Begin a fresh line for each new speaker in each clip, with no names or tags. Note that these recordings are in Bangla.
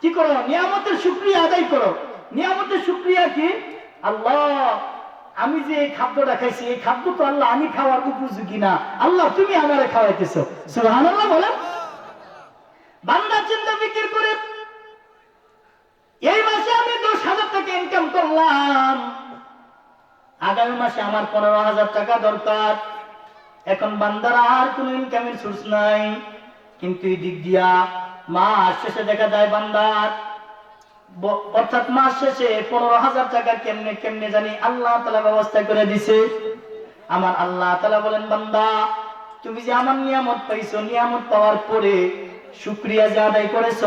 কি করো? নিয়ামতের আদায় করো। নিয়ামতের কি? আল্লাহ, আমি যে এই খাদ্যটা খাইছি, এই খাদ্য তো আল্লাহ আমি খাওয়ার উপযোগী না। আল্লাহ, তুমি খাওয়াইতেছো। বলেন। বান্দা চিন্তা ফিকির করে, এই মাসে আমি দশ হাজার টাকা ইনকাম করলাম। আগামী মাসে আমার পনেরো হাজার টাকা দরকার। এখন বান্দার আর কোন ইনকামের সোর্স নাই। কিন্তু এই দিক দিয়া মাস শেষে দেখা যায় বান্দার। অর্থাৎ মাস শেষে পনেরো হাজার টাকা কেমনে কেমনে জানি আল্লাহ তালা ব্যবস্থা করে দিছে। আমার আল্লাহ তালা বলেন, বান্দা, তুমি যে আমার নিয়ামত পাইছো, নিয়ামত পাওয়ার পরে শুক্রিয়া যে আদায় করেছ,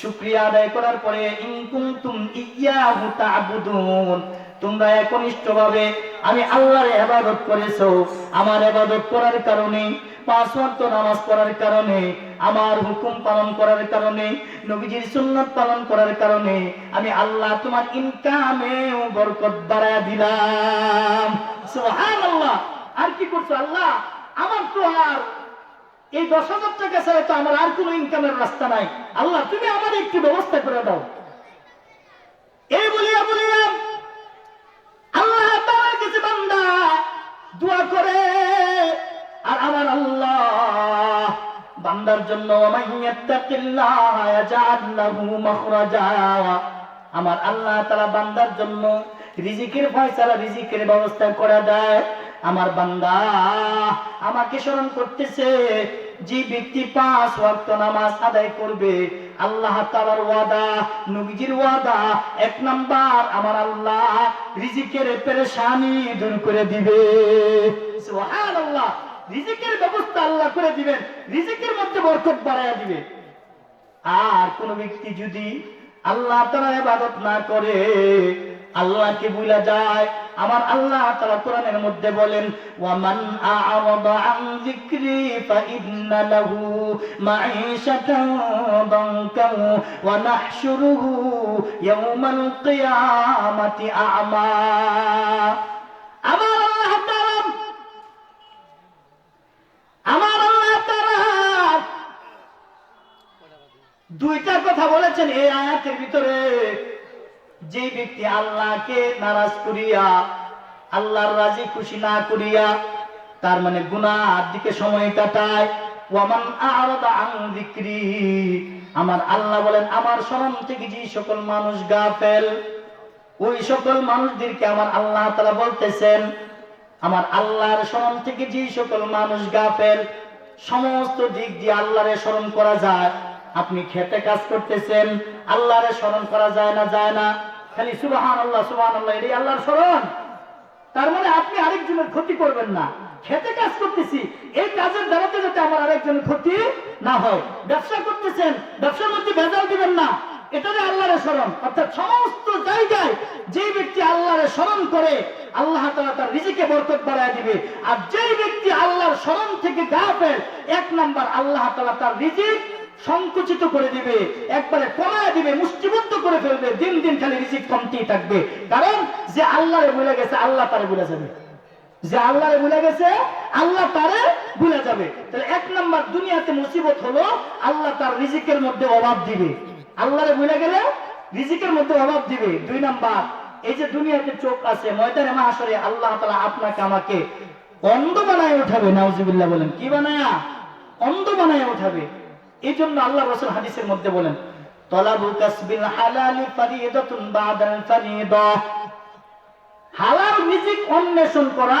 শুক্রিয়া আদায় করার পরে ইনকুম তুম ইয়াহু তা'বুদুন, তোমরা একনিষ্ঠ ভাবে আমি আল্লাহর ইবাদত করেছ। আমার ইবাদত করার কারণে পাঁচ ওয়াক্ত নামাজ পড়ার কারণে, আমার হুকুম পালন করার কারণে, নবীজির সুন্নাত পালন করার কারণে, আমি আল্লাহ তোমার ইনকামেও বরকত বাড়ায় দিলাম। সুবহানাল্লাহ। আর কি করছ আল্লাহ? আমার তো আর এই দশ হাজার টাকা ছাড়া তো আমার আর কোনো ইনকামের রাস্তা নাই। আল্লাহ, তুমি আমার একটু ব্যবস্থা করে দাও। এই বলিয়া বলিয়া আল্লাহ তাআলার কাছে বান্দা দোয়া করে বান্দার জন্য আমার আল্লাহ তাআলা বান্দার জন্য রিজিকের ফয়সালা, রিজিকের ব্যবস্থা করে দেয়। আমার বান্দা আমাকে স্মরণ করতেছে, যে ব্যক্তি পাঁচ ওয়াক্ত নামাজ আদায় করবে, আল্লাহ তাআলার ওয়াদা, নবীজির ওয়াদা এক নাম্বার। আমার আল্লাহ রিজিকের পেরেশানি দূর করে দিবে। সুবহানাল্লাহ রিজিকের ব্যবস্থা আল্লাহ করে দিবেন, রিজিকের মধ্যে বরকত বাড়ায়া দিবে। আর কোন ব্যক্তি যদি আল্লাহ তাআলা ইবাদত না করে, আল্লাহকে ভুলা যায়, আমার আল্লাহ তাআলা কোরআনের মধ্যে বলেন, ওয়ামান আ'রাদা আন যিকরি ফাইন্না লাহু মাঈশাতান দানকান ওয়া নাহশুরুহু ইয়াওমাল কিয়ামাতি আ'মা। আমার আল্লাহ তাআলা আমার আল্লাহ তাআলা দুইটা কথা বলেছেন এই আয়াতের ভিতরে যে ব্যক্তি আল্লাহকে নারাজ করিয়া, আল্লাহর রাজি খুশি না করিয়া, তার মানে গুনার দিকে সময় কাটায় আমার আল্লাহ বলেন, আমার স্মরণ থেকে যে সকল মানুষ গাফেল, ওই সকল মানুষদেরকে আমার আল্লাহ তাআলা বলতেছেন, আমার আল্লাহর স্মরণ থেকে যে সকল মানুষ গাফেল, সমস্ত দিক দিয়ে আল্লাহরে স্মরণ করা যায়। আপনি খেতে কাজ করতেছেন, আল্লাহরে স্মরণ করা যায় না যায় না। খালি সুবাহান আল্লাহ সুবাহান আল্লাহ এটাই আল্লাহর স্মরণ। তার মানে আপনি আরেকজনের ক্ষতি করবেন না। খেতে কাজ করতেছি, এই কাজের দ্বারাতে যাতে আমার আরেকজনের ক্ষতি না হয়। ব্যবসা করতেছেন, ব্যবসার মধ্যে ভেজাল দিবেন না। এটারে আল্লাহরে স্মরণ। অর্থাৎ সমস্ত জায়গায় যে ব্যক্তি আল্লাহরে স্মরণ করে, আল্লাহ তাআলা তার রিজিকে বরকত বাড়ায় দিবে। আর যেই ব্যক্তি আল্লাহর স্মরণ থেকে গাফেল, এক নাম্বার আল্লাহ তাআলা তার রিজিক সংকুচিত করে দিবে, একবারে কমায় দিবে, মুষ্টিবদ্ধ করে ফেলবে, দিন দিন খালি রিজিক কমতেই থাকবে। কারণ যে আল্লাহরে ভুলে গেছে, আল্লাহ তারে ভুলে যাবে। যে আল্লাহরে ভুলে গেছে, আল্লাহ তারে ভুলে যাবে। তাহলে এক নাম্বার দুনিয়াতে মুসিবত হলো, আল্লাহ তার রিজিকের মধ্যে অভাব দিবে। আল্লাহরে ভুলে গেলে রিজিকের মধ্যে অভাব দিবে। দুই নাম্বার, এই যে দুনিয়াতে চোখ আছে, ময়দানে মাহাসরে আল্লাহ তালা আপনাকে, আমাকে অন্ধ বানায় উঠাবে, নাউজুবিল্লাহ বলেন। কি বানায়া? অন্ধ বানায় উঠাবে। এই জন্য আল্লাহ রসুল হাদিসের মধ্যে বলেন কাসবিল হালাল রিজিক অন্বেষণ করা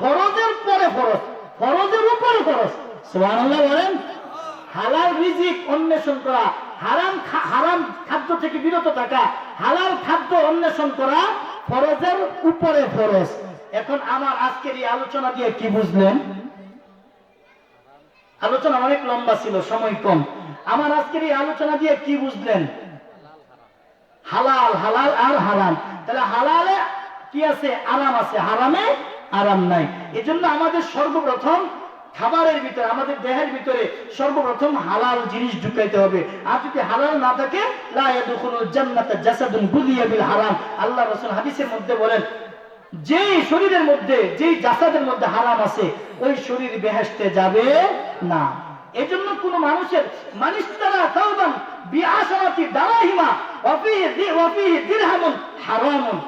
ফরজের পরে ফরজ, ফরজের উপরে ফরজ। সুবহানাল্লাহ বলেন, হালাল রিজিক অন্বেষণ করা, হারাম হারাম খাদ্য থেকে বিরত থাকা, হালাল খাদ্য অন্বেষণ করা ফরজের উপরে ফরজ। এখন আমার আজকের এই আলোচনা দিয়ে কি বুঝলেন? আলোচনা অনেক লম্বা ছিল, সময় কম। আমার আজকের এই আলোচনা দিয়ে কি বুঝলেন? হালাল হালাল আর হারাম। তাহলে হালালে কি আছে? আরাম আছে। হারামে আরাম নাই। এজন্য আমাদের সর্বপ্রথম খাবারের ভিতরে, আমাদের দেহের ভিতরে সর্বপ্রথম হালাল জিনিস ঢুকাইতে হবে। আর যদি হালাল না থাকে হারাম। আল্লাহ রাসূল হাদিসের মধ্যে বলেন, যেই শরীরের মধ্যে, যেই জাসাদের মধ্যে হারাম আছে, ওই শরীর বেহেশতে যাবে না। এজন্য কোন মানুষের মানিস তারা তাওবান দিরহামুন হারামুন।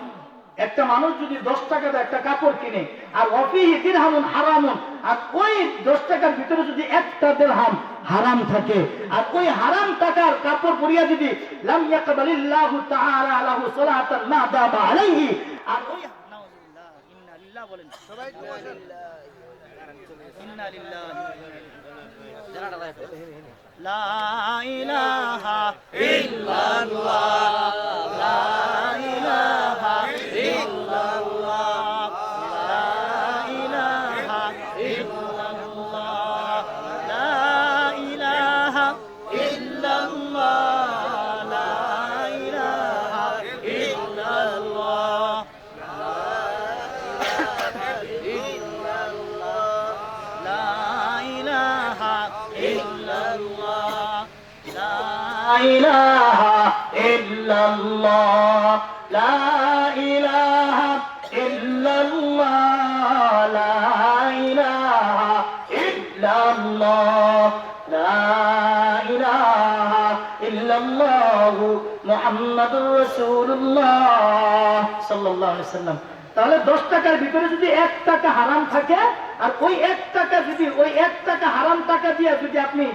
একটা মানুষ যদি দশ টাকা দিয়ে একটা কাপড় কিনে, আর দিরহামুন হারামুন, আর ওই দশ টাকার ভিতরে যদি একটা দিরহাম হারাম থাকে, আর ওই হারাম টাকার কাপড় পরিয়া যদি লাম তাআলা লাহু সালাতান মা দাবা আলাইহি, আর ওই ইন্না লিল্লাহ বলেন। সবাই ইন্না লিল্লাহ লা ইলাহা ইল্লাল্লাহ। إله إلا الله لا إله إلا الله لا إله إلا الله لا إله إلا الله محمد رسول الله صلى الله عليه وسلم তাহলে দশ টাকার ভিতরে যদি এক টাকা হারাম থাকে আর ওই এক টাকা যদি ওই এক টাকা হারাম টাকা দিয়ে যদি আপনি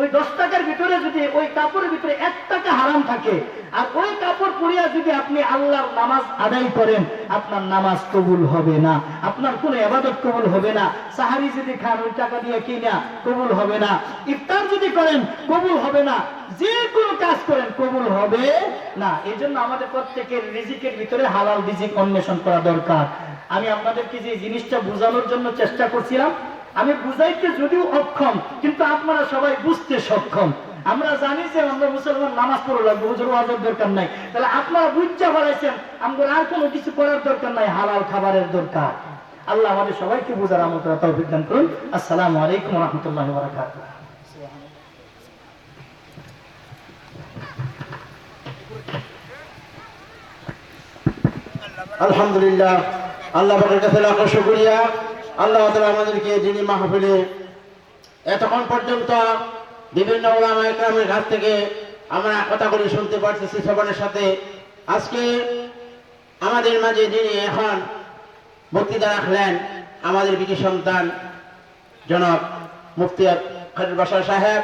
ওই দশ টাকার ভিতরে যদি ওই কাপড়ের ভিতরে এক টাকা হারাম থাকে, আর ওই কাপড় পরিয়া যদি আপনি আল্লাহর নামাজ আদায় করেন, আপনার নামাজ কবুল হবে না, আপনার কোনো এবাদত কবুল হবে না সাহারি যদি খান, ওই টাকা দিয়ে কিনা, কবুল হবে না, ইফতার যদি করেন, কবুল হবে না, যে কোনো কাজ করেন, কবুল হবে না। এই জন্য আমাদের প্রত্যেকের রিজিকের ভিতরে হালাল রিজিক অন্বেষণ করা দরকার। আমি আপনাদেরকে যে জিনিসটা বোঝানোর জন্য চেষ্টা করছিলাম আমি বুঝাইতে যদিও অক্ষম, কিন্তু আপনারা সবাই বুঝতে সক্ষম। আমরা জানি যে আমরা মুসলমান, নামাজ পড়ে লাগবো, হুজুর ওয়াজের দরকার নাই। তাহলে আপনারা বুঝতে পারাইছেন আমাদের আর কোনো কিছু করার দরকার নাই, হালাল খাবারের দরকার। আল্লাহ আমাদের সবাইকে বোঝার আমতরা তৌফিক দান করুন। আসসালামু আলাইকুম রহমতুল্লাহ বারাকাতুহ
আলহামদুলিল্লাহ। আল্লাহ পাকের কাছে লাখ শুকরিয়া। আল্লাহ তালা আমাদেরকে যিনি মাহফিলে এতক্ষণ পর্যন্ত বিভিন্ন ওলামা একরামের কাছ থেকে আমরা কথাগুলি শুনতে পারতেছি সবার সাথে। আজকে আমাদের মাঝে যিনি এখন বক্তৃতা রাখলেন আমাদের বিটি সন্তান জনক মুফতি বাসার সাহেব।